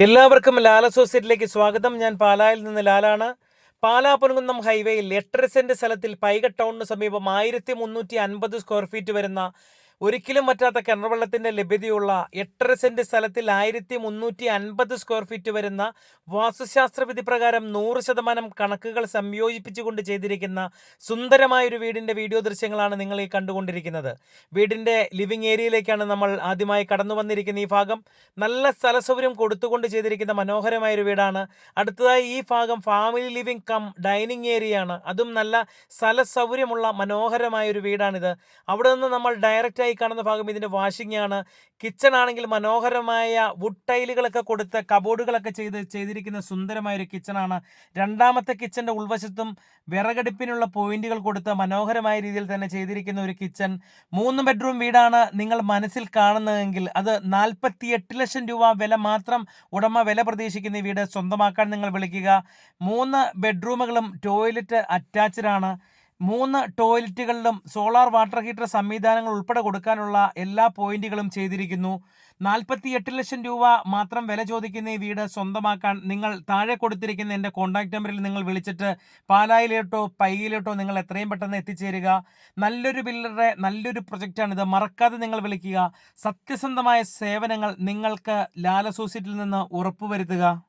എല്ലാവർക്കും ലാൽ അസോസിയേറ്റിലേക്ക് സ്വാഗതം. ഞാൻ പാലായിൽ നിന്ന് ലാലാണ്. പാലാ പൊൻകുന്നം ഹൈവേയിൽ എട്ടര സെന്റ് സ്ഥലത്തിൽ പൈക ടൗണിന് സമീപം ആയിരത്തി മുന്നൂറ്റി അൻപത് സ്ക്വയർ ഫീറ്റ് വരുന്ന ഒരിക്കലും പറ്റാത്ത കിണർ വെള്ളത്തിന്റെ ലഭ്യതയുള്ള എട്ടര സെന്റ് സ്ഥലത്തിൽ ആയിരത്തി മുന്നൂറ്റി അൻപത് സ്ക്വയർ ഫീറ്റ് വരുന്ന വാസ്തുശാസ്ത്ര വിധി പ്രകാരം നൂറ് ശതമാനം കണക്കുകൾ സംയോജിപ്പിച്ചുകൊണ്ട് ചെയ്തിരിക്കുന്ന സുന്ദരമായ ഒരു വീടിന്റെ വീഡിയോ ദൃശ്യങ്ങളാണ് നിങ്ങൾ ഈ കണ്ടുകൊണ്ടിരിക്കുന്നത്. വീടിന്റെ ലിവിംഗ് ഏരിയയിലേക്കാണ് നമ്മൾ ആദ്യമായി കടന്നു വന്നിരിക്കുന്ന ഈ ഭാഗം. നല്ല സ്ഥല സൗകര്യം കൊടുത്തുകൊണ്ട് ചെയ്തിരിക്കുന്ന മനോഹരമായൊരു വീടാണ്. അടുത്തതായി ഈ ഭാഗം ഫാമിലി ലിവിംഗ് കം ഡൈനിങ് ഏരിയയാണ് അതും നല്ല സ്ഥല സൗകര്യമുള്ള മനോഹരമായൊരു വീടാണിത്. അവിടെ നിന്ന് നമ്മൾ ഡയറക്റ്റായി കാണുന്ന ഭാഗം ഇതിന്റെ വാഷിംഗ് ആണ്. കിച്ചൺ ആണെങ്കിൽ മനോഹരമായ വുഡ് ടൈലുകളൊക്കെ കൊടുത്ത് കബോർഡുകളൊക്കെ ചെയ്ത് ചെയ്തിരിക്കുന്ന സുന്ദരമായ ഒരു കിച്ചണാണ് രണ്ടാമത്തെ കിച്ചന്റെ ഉൾവശത്തും വിറകടുപ്പിനുള്ള പോയിന്റുകൾ കൊടുത്ത് മനോഹരമായ രീതിയിൽ തന്നെ ചെയ്തിരിക്കുന്ന ഒരു കിച്ചൺ മൂന്ന് ബെഡ്റൂം വീടാണ് നിങ്ങൾ മനസ്സിൽ കാണുന്നതെങ്കിൽ അത് നാൽപ്പത്തി എട്ട് ലക്ഷം രൂപ വില മാത്രം ഉടമ വില പ്രതീക്ഷിക്കുന്ന വീട് സ്വന്തമാക്കാൻ നിങ്ങൾ വിളിക്കുക. മൂന്ന് ബെഡ്റൂമുകളും ടോയ്ലറ്റ് അറ്റാച്ച്ഡ് ആണ്. മൂന്ന് ടോയ്ലറ്റുകളിലും സോളാർ വാട്ടർ ഹീറ്റർ സംവിധാനങ്ങൾ ഉൾപ്പെടെ കൊടുക്കാനുള്ള എല്ലാ പോയിന്റുകളും ചെയ്തിരിക്കുന്നു. നാൽപ്പത്തി എട്ട് ലക്ഷം രൂപ മാത്രം വില ചോദിക്കുന്ന ഈ വീട് സ്വന്തമാക്കാൻ നിങ്ങൾ താഴെ കൊടുത്തിരിക്കുന്ന എന്റെ കോൺടാക്ട് നമ്പറിൽ നിങ്ങൾ വിളിച്ചിട്ട് പാലായിലോട്ടോ പൈയിലോട്ടോ നിങ്ങൾ എത്രയും പെട്ടെന്ന് എത്തിച്ചേരുക. നല്ലൊരു ബില്ലറുടെ നല്ലൊരു പ്രൊജക്റ്റാണിത്. മറക്കാതെ നിങ്ങൾ വിളിക്കുക. സത്യസന്ധമായ സേവനങ്ങൾ നിങ്ങൾക്ക് ലാൽ അസോസിയേറ്റിൽ നിന്ന് ഉറപ്പുവരുത്തുക.